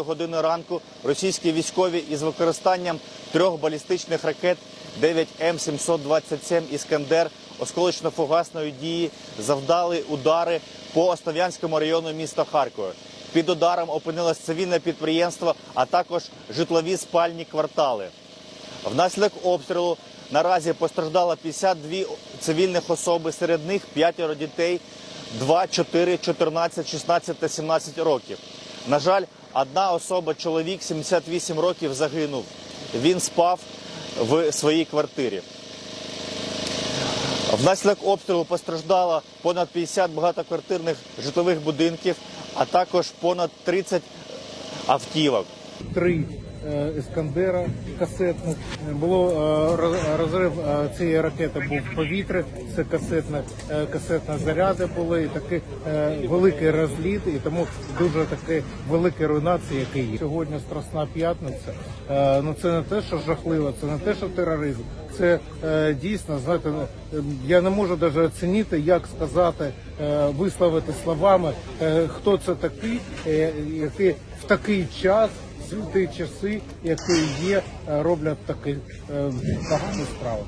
години ранку російські військові із використанням трьох балістичних ракет 9М727 Іскандер осколочно-фугасної дії завдали удари по Основ'янському району міста Харкова. Під ударом опинилось цивільне підприємство, а також житлові спальні квартали. Внаслідок обстрілу наразі постраждало 52 цивільних особи, серед них п'ятеро дітей 2, 4, 14, 16 та 17 років. На жаль, одна особа, чоловік 78 років, загинув. Він спав в своїй квартирі. Внаслідок обстрілу постраждало понад 50 багатоквартирних житлових будинків, а також понад 30 автівок. Три е, Іскандера касетних. Було е, роз- розрив е, цієї ракети був в повітрі. Це касетна касетні заряди були і такий великий розліт, і тому дуже такі великі руйнації, які є. Сьогодні Страсна п'ятниця. Ну це не те, що жахливо, це не те, що тероризм. Це дійсно знаєте, е, я не можу навіть оцінити, як сказати, висловити словами, хто це такий, який в такий час світи часи, які є, е, роблять таку е, справи.